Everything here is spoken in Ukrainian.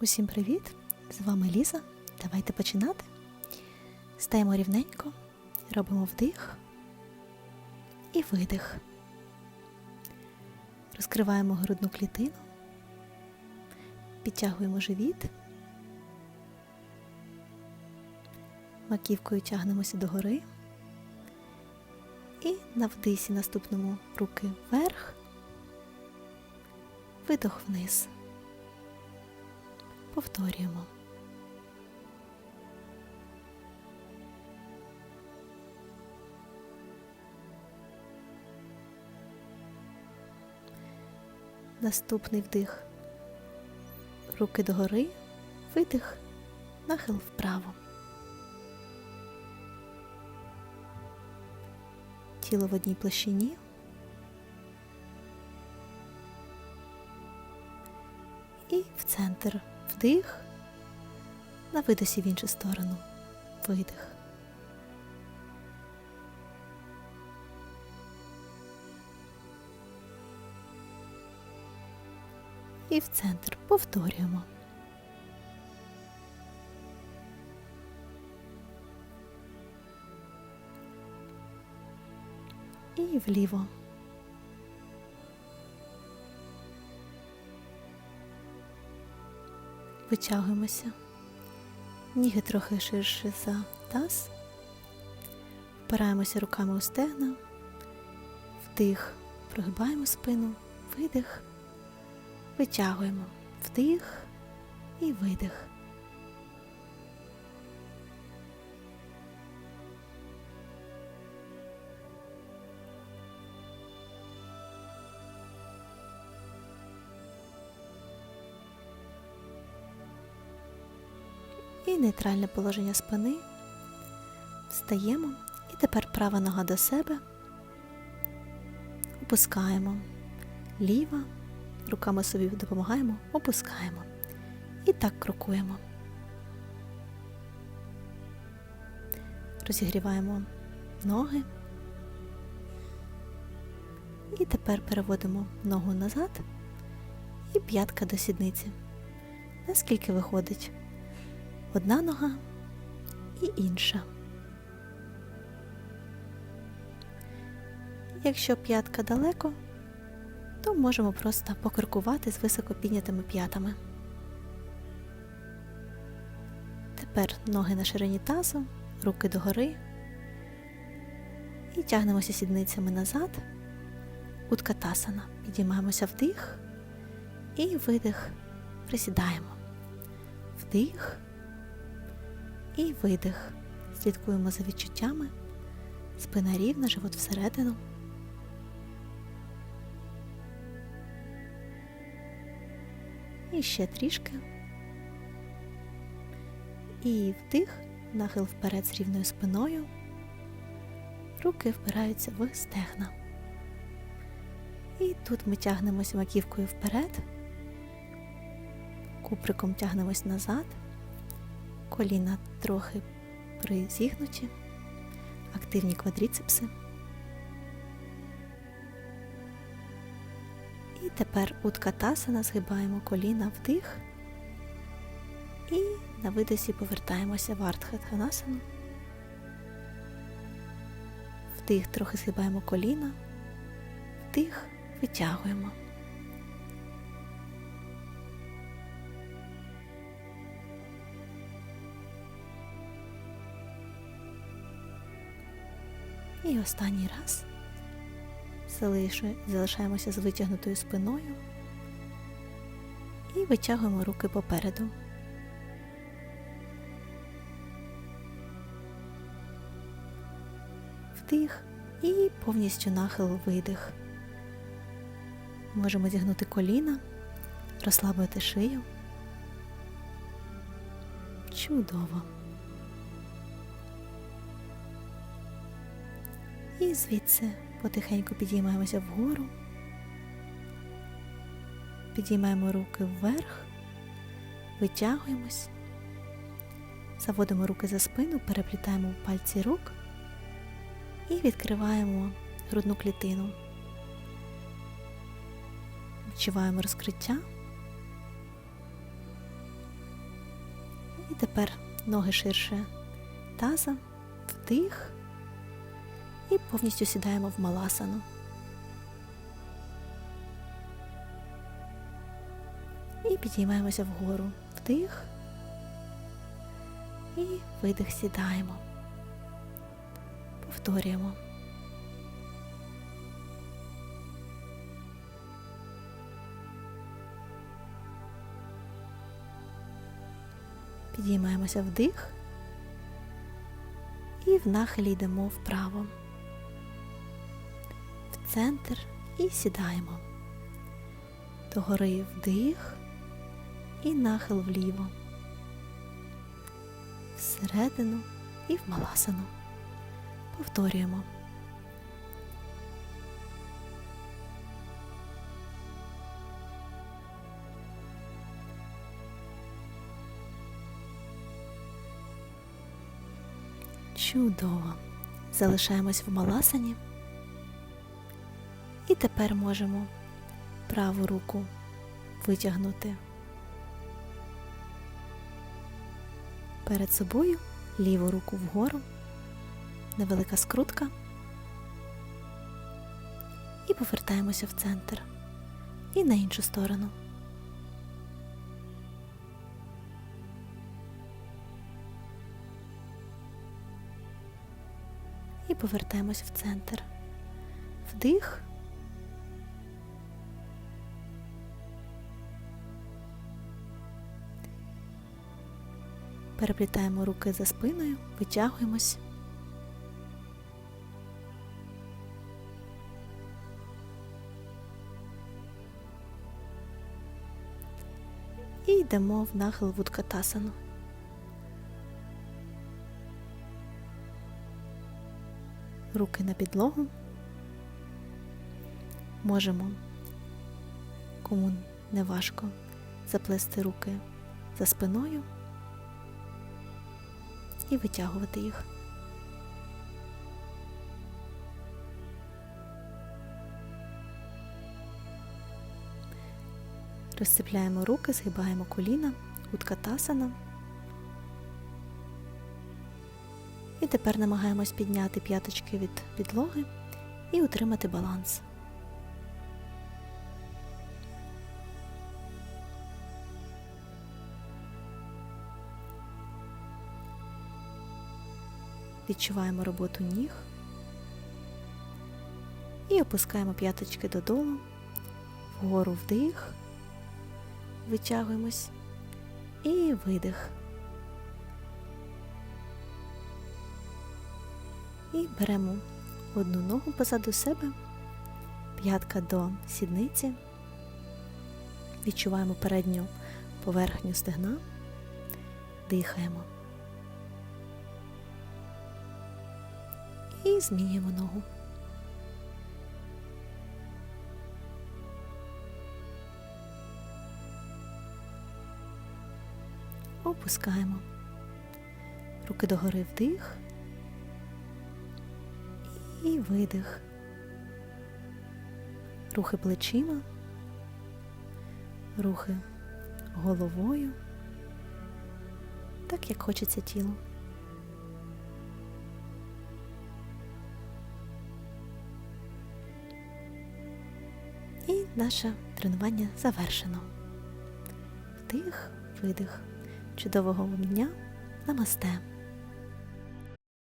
Усім привіт! З вами Ліза. Давайте починати. Стаємо рівненько, робимо вдих і видих. Розкриваємо грудну клітину, підтягуємо живіт, маківкою тягнемося догори. І на вдисі наступному руки вверх, видох вниз. Повторюємо. Наступний вдих. Руки догори, видих, нахил вправо. Тіло в одній площині. І в центр вдих, на видосі в іншу сторону. Видих. І в центр повторюємо. І вліво. Витягуємося. Ніги трохи ширше за таз. Впираємося руками у стегна. Вдих, прогибаємо спину, видих, витягуємо вдих і видих. І нейтральне положення спини. Встаємо і тепер права нога до себе. Опускаємо. Ліва. Руками собі допомагаємо, опускаємо. І так крокуємо. Розігріваємо ноги. І тепер переводимо ногу назад і п'ятка до сідниці. Наскільки виходить? Одна нога і інша. Якщо п'ятка далеко, то можемо просто покрокувати з високо піднятими п'ятами. Тепер ноги на ширині тазу, руки догори і тягнемося сідницями назад, уткатасана. Підіймаємося вдих і видих, присідаємо. Вдих і видих. Слідкуємо за відчуттями. Спина рівна, живот всередину. І ще трішки. І вдих, нахил вперед з рівною спиною. Руки впираються в стегна. І тут ми тягнемося маківкою вперед, куприком тягнемось назад коліна трохи призігнуті, активні квадріцепси. І тепер утка тасана, згибаємо коліна вдих і на видосі повертаємося в артхатханасану. Вдих, трохи згибаємо коліна, вдих, витягуємо. І останній раз залишаємося з витягнутою спиною і витягуємо руки попереду. Вдих і повністю нахил видих. Можемо зігнути коліна, розслабити шию. Чудово! І звідси потихеньку підіймаємося вгору, підіймаємо руки вверх, витягуємось, заводимо руки за спину, переплітаємо пальці рук і відкриваємо грудну клітину. Відчуваємо розкриття. І тепер ноги ширше. Таза, вдих і повністю сідаємо в маласану. І підіймаємося вгору. Вдих. І видих сідаємо. Повторюємо. Підіймаємося вдих і в нахилі йдемо вправо, центр і сідаємо. Догори вдих і нахил вліво, всередину і в маласану. Повторюємо. Чудово. Залишаємось в маласані. І тепер можемо праву руку витягнути перед собою, ліву руку вгору, невелика скрутка. І повертаємося в центр. І на іншу сторону. І повертаємось в центр. Вдих. Переплітаємо руки за спиною, витягуємось. І йдемо в нахил вудкатасану. Руки на підлогу. Можемо, кому не важко, заплести руки за спиною і витягувати їх. Розцепляємо руки, згибаємо коліна, уткатасана. І тепер намагаємось підняти п'яточки від підлоги і утримати баланс. Відчуваємо роботу ніг і опускаємо п'яточки додолу, вгору вдих, витягуємось і видих. І беремо одну ногу позаду себе, п'ятка до сідниці, відчуваємо передню поверхню стегна, дихаємо. І змінюємо ногу. Опускаємо. Руки догори вдих і видих. Рухи плечима, рухи головою, так як хочеться тілу. Наше тренування завершено. Вдих, видих. Чудового вам дня. Намасте!